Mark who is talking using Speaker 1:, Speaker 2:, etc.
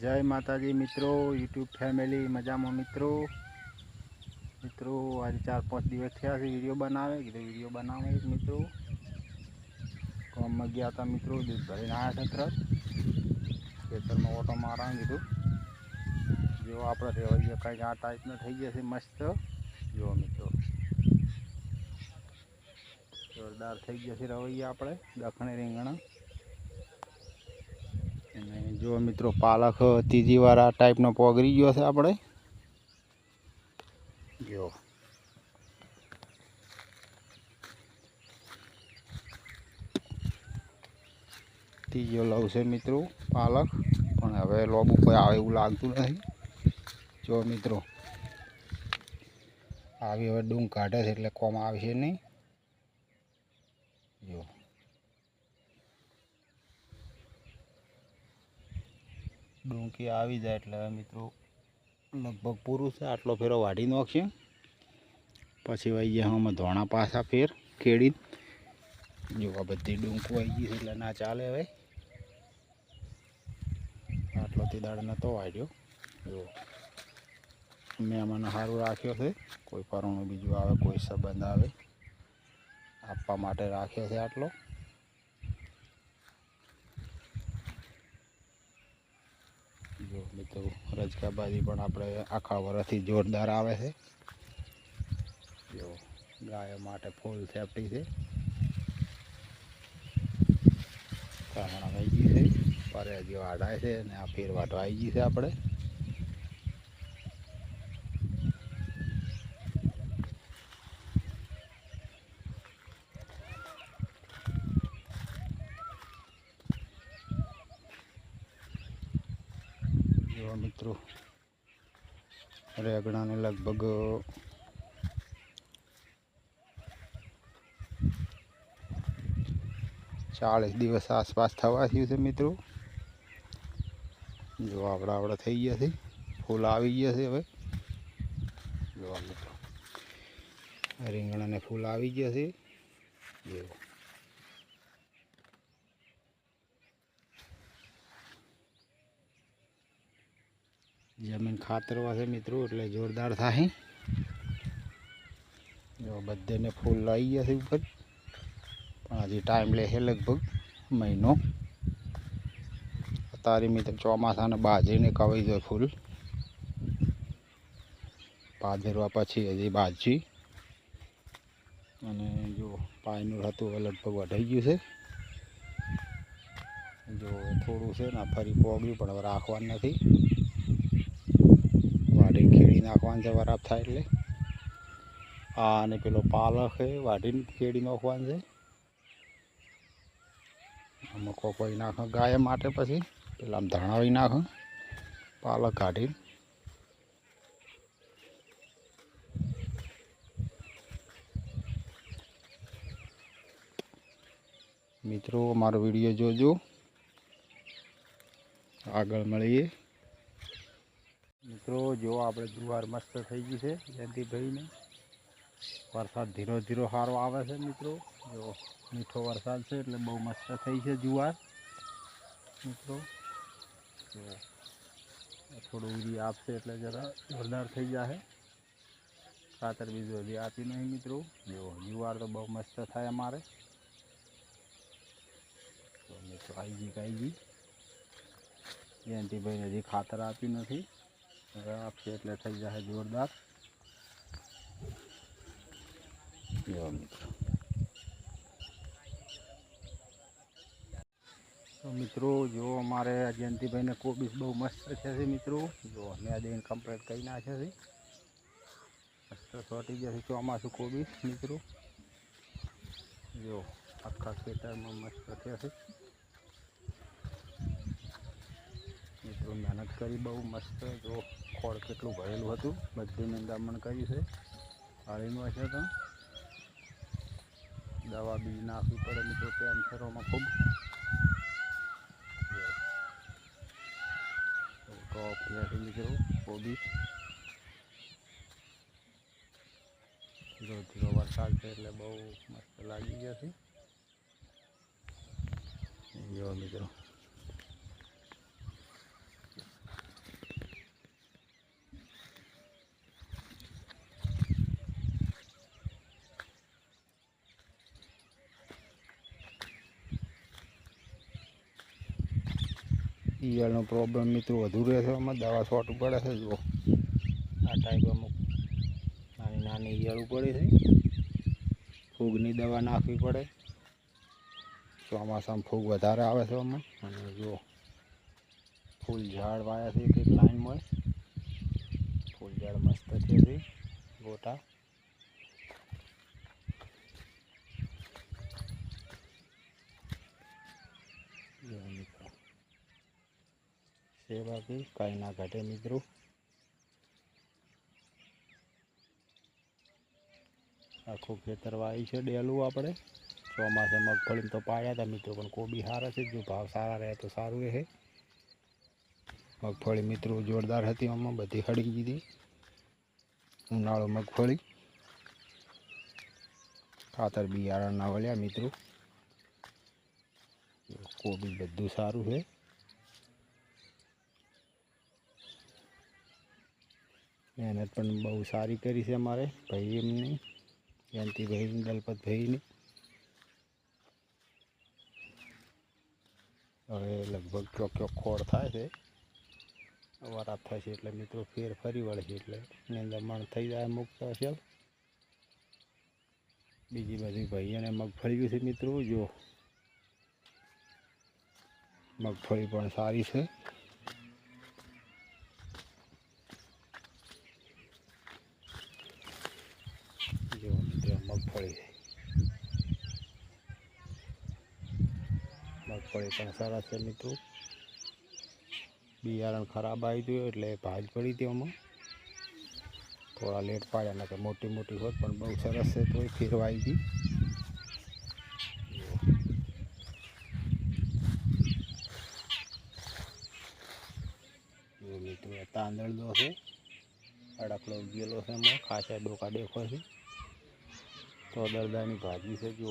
Speaker 1: જય માતાજી મિત્રો, યુટ્યુબ ફેમિલી, મજામાં મિત્રો? મિત્રો, આજે ચાર પાંચ દિવસ થયા છે, વીડિયો બનાવે. કીધું વીડિયો બનાવે છે મિત્રો. ગામમાં ગયા હતા મિત્રો દૂધ ભરીને આવ્યા છે તરત. ખેતરમાં ઓટો મારવા કીધું. જો આપણે રેવાઈએ કંઈક આ ટાઈપનો થઈ જશે મસ્ત. જુઓ મિત્રો. જોરદાર થઈ જશે રવૈયા આપણે, દખણે રીંગણા. અને જો મિત્રો પાલક ત્રીજી વાર આ ટાઈપનો પોગરી ગયો છે આપણે. જો ત્રીજો લવ છે મિત્રો પાલક પણ હવે લોબ ઉપર આવે એવું લાગતું નથી. જો મિત્રો. આવી હવે ડુંગ કાઢે છે એટલે કોમ આવશે નહીં. જો ડુંકી આવી જાય એટલે મિત્રો લગભગ પૂરું છે. આટલો ફેરો વાઢી નાખશે પછી વહી ગયા અમે ધોણા પાછા ફેર કેળી જોવા બધી ડુંકું આવી ગઈ એટલે ના ચાલે હવે. આટલો તે દાડ નહોતો વાઢ્યો. જો મેં મને સારું રાખ્યો છે. કોઈ પરણું બીજું આવે, કોઈ સંબંધ આવે. આપવા માટે રાખ્યો છે આટલો. જો મિત્રો રજકાબાજી પણ આપણે આખા વર્ષથી જોરદાર આવે છે. જો, ગાયો માટે ફૂલ સેફટી છે. કારણા આવી ગઈ છે. પરે હજી વાઢાય છે અને આ ફેરવાટો આવી ગઈ છે આપણે. જો મિત્રો. રેગડાને લગભગ ચાલીસ દિવસ આસપાસ થવા થયું છે મિત્રો. જો આપણા આપણે થઈ ગયા છે. ફૂલ આવી ગયા છે હવે. જોવા મિત્રો. રીંગણાને ફૂલ આવી ગયા છે. જો. જમીન ખાતરવા છે મિત્રો, એટલે જોરદાર થાય. જો બધેને ફૂલ આવી ગયા છે ઉપર. પણ હજી ટાઈમ લે છે લગભગ મહિનો. તારી મિત્ર ચોમાસાને બાજરીને કવાઈ જાય ફૂલ. પાદરવા પછી હજી બાજી અને જો પાયનું હતું લગભગ વઢાઈ ગયું છે. જો થોડું છે ને ફરી પોગ્યું પણ હવે રાખવાનું નથી. વાઢીને ખેડી નાખવાનું છે, વરાપ થાય એટલે. આ અને પેલો પાલક છે, વાઢીને ખેડી નાખવાનું છે. આમાં કોકોઈ નાખો, ગાય માટે પછી પેલા આમ ધણાવી નાખો પાલક કાઢીને. મિત્રો, અમારો વીડિયો જોજો. આગળ મળીએ. મિત્રો, જો આપણે જુવાર મસ્ત થઈ ગઈ છે, જયંતિભાઈને. વરસાદ ધીરો ધીરો સારો આવે છે મિત્રો. જો મીઠો વરસાદ છે એટલે બહુ મસ્ત થઈ છે જુવાર. મિત્રો, જો થોડું ઉરી આપશે એટલે જરા જોરદાર થઈ જશે ખાતર બીજું હજી આપી નહીં મિત્રો. જો જુવાર તો બહુ મસ્ત થાય અમારે. તો મિત્રો, આવી ગઈ કાઈ ગઈ. જયંતિભાઈને હજી ખાતર આપ્યું નથી. હવે આપશે એટલે થઈ જશે જોરદાર જો મિત્રો તો મિત્રો જો અમારે જયંતિભાઈને કોબીસ બહુ મસ્ત છે છે મિત્રો જો મેં દઈને કમ્પ્લીટ કરી નાખે છે મસ્ત સોટી જશે ચોમાસું કોબીસ મિત્રો જો આખા ખેતરમાં મસ્ત થયા છે મિત્રો મહેનત કરી બહુ મસ્ત જો ખોળ કેટલું ભરેલું હતું? બધી નિંદામણ કરી છે. પાણીમાં છે તો દવા બીજ નાખવી પડે મિત્રો કેન્સરોમાં ખૂબ ટોપ છે મિત્રો કોબી. ધીરો ધીરો વરસાદ છે એટલે બહુ મસ્ત લાગી ગયા છે. મિત્રો ઈયળનો પ્રોબ્લેમ મિત્રો વધુ રહે છે દવા શોર્ટ પડે છે જુઓ. આ ટાઈપ અમુક નાની નાની ઈયળ પડે છે. ફૂગની દવા નાખવી પડે. ચોમાસામાં ફૂગ વધારે આવે છે આમાં. અને જુઓ, ફૂલ ઝાડ વાયા છે, એક લાઈન મળે. ફૂલ ઝાડ મસ્ત છે ગોટા જુઓ મિત્રો છે બાકી કાંઈ ના ઘટે મિત્રો. આખું ખેતર વાવી છે ડેલું આપણે. ચોમાસે મગફળી તો પાડ્યા હતા મિત્રો, પણ કોબી સારા છે. જો ભાવ સારા રહે તો સારું રહે. મગફળી મિત્રો જોરદાર હતી આમાં, બધી હળી દીધી. ઉનાળો મગફળી. ખાતર બિયારણ ના વળ્યા મિત્રો. કોબી બધું સારું છે. મહેનત પણ બહુ સારી કરી છે અમારે ભાઈ એમની જયંતિભાઈ દલપતભાઈની હવે લગભગ ચોક ખોળ થાય છે. વરાપ થશે એટલે મિત્રો ફેર ફરી વળશે એટલે એની અંદર મણ થઈ જાય મુક્ત હશે બીજી બધી ભાઈઓને મગફળી છે મિત્રો, જો. મગફળી પણ સારી છે જો મિત્રો મગફળી. મગફળી પણ સરસ છે મિત્રો. બિયારણ ખરાબ આવી ગયું એટલે ભાજ પડી હતી આમાં. થોડા લેટ પાડ્યા, નકર મોટી મોટી હોત, પણ બહુ સરસ છે તોય ફેરવાઈ ગઈ. તાંદળ દો છે, અડકલો ઉગેલો છે એમાં ખાસા ડોકા દેખો છે. તો દરદાની ભાજી છે જો